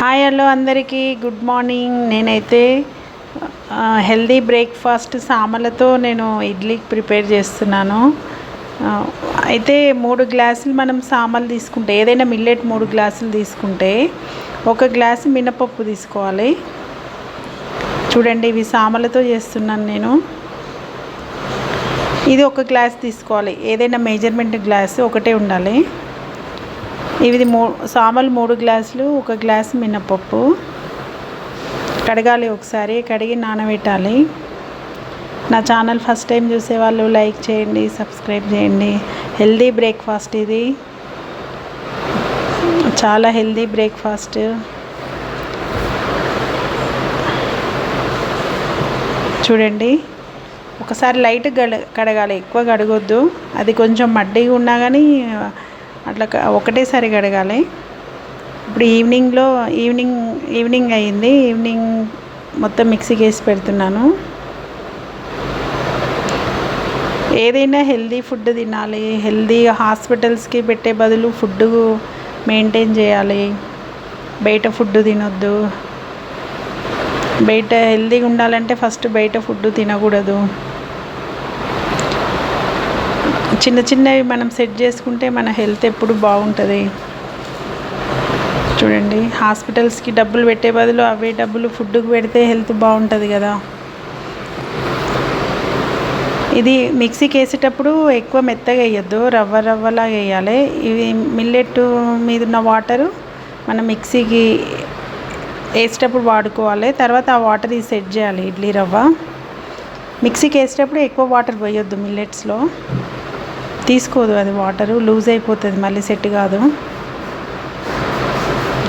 Hi hello అందరికీ. Good morning నేనైతే healthy breakfast సామలతో నేను ఇడ్లీకి ప్రిపేర్ చేస్తున్నాను. అయితే మూడు గ్లాసులు మనం సామలు తీసుకుంటే ఏదైనా మిల్లెట్ మూడు గ్లాసులు తీసుకుంటే ఒక గ్లాసు మినపప్పు తీసుకోవాలి. చూడండి ఇవి సామలతో చేస్తున్నాను నేను. ఇది ఒక గ్లాస్ తీసుకోవాలి. ఏదైనా మెజర్మెంట్ గ్లాసు ఒకటే ఉండాలి. ఇవి మూ సామలు మూడు గ్లాసులు ఒక గ్లాసు మినపప్పు. కడగాలి ఒకసారి కడిగి నానబెట్టాలి. నా ఛానల్ ఫస్ట్ టైం చూసేవాళ్ళు లైక్ చేయండి సబ్స్క్రైబ్ చేయండి. హెల్దీ బ్రేక్ఫాస్ట్ ఇది. చాలా హెల్దీ బ్రేక్ఫాస్ట్. చూడండి. ఒకసారి లైట్ గడ కడగాలి ఎక్కువ కడగొద్దు. అది కొంచెం మడ్డీగా ఉన్నా కానీ అట్లా ఒకటేసారి కడగాలి ఇప్పుడు ఈవినింగ్లో ఈవినింగ్ ఈవినింగ్ అయింది. ఈవినింగ్ మొత్తం మిక్సీకి వేసి పెడుతున్నాను. ఏదైనా హెల్దీ ఫుడ్ తినాలి. హెల్దీ హాస్పిటల్స్కి పెట్టే బదులు ఫుడ్ మెయింటైన్ చేయాలి. బయట ఫుడ్ తినొద్దు. బయట హెల్దీగా ఉండాలంటే ఫస్ట్ బయట ఫుడ్ తినకూడదు. చిన్న చిన్నవి మనం సెట్ చేసుకుంటే మన హెల్త్ ఎప్పుడు బాగుంటుంది. చూడండి హాస్పిటల్స్కి డబ్బులు పెట్టే బదులు అవే డబ్బులు ఫుడ్కి పెడితే హెల్త్ బాగుంటుంది కదా. ఇది మిక్సీకి వేసేటప్పుడు ఎక్కువ మెత్తగా వేయద్దు రవ్వ రవ్వలాగా వేయాలి. ఇవి మిల్లెట్ మీద ఉన్న వాటరు మనం మిక్సీకి వేసేటప్పుడు వాడుకోవాలి. తర్వాత ఆ వాటర్ ఇది సెట్ చేయాలి ఇడ్లీ రవ్వ. మిక్సీకి వేసేటప్పుడు ఎక్కువ వాటర్ పోయొద్దు మిల్లెట్స్లో. తీసుకోదు అది వాటరు లూజ్ అయిపోతుంది మళ్ళీ సెట్ కాదు.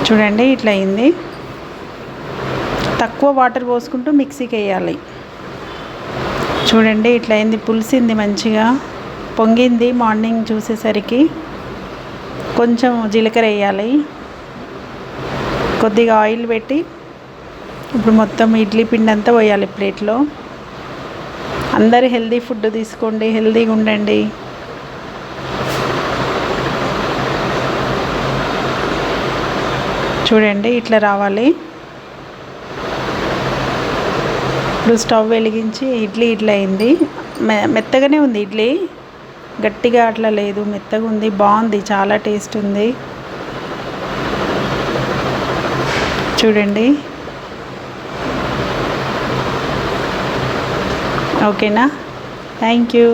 చూడండి ఇట్లా అయింది. తక్కువ వాటర్ పోసుకుంటూ మిక్సీకి వేయాలి. చూడండి ఇట్లా అయింది పులిసింది మంచిగా. పొంగింది మార్నింగ్ చూసేసరికి. కొంచెం జీలకర్ర వేయాలి. కొద్దిగా ఆయిల్ పెట్టి ఇప్పుడు మొత్తం ఇడ్లీ పిండి అంతా పోయాలి ప్లేట్లో. అందరూ హెల్దీ ఫుడ్ తీసుకోండి హెల్దీగా ఉండండి. చూడండి ఇట్లా రావాలి. ఇప్పుడు స్టవ్ వెలిగించి ఇడ్లీ ఇట్లా అయింది. మె మెత్తగానే ఉంది ఇడ్లీ. గట్టిగా అట్లా లేదు మెత్తగా ఉంది బాగుంది చాలా టేస్ట్ ఉంది. చూడండి. ఓకేనా? Thank you.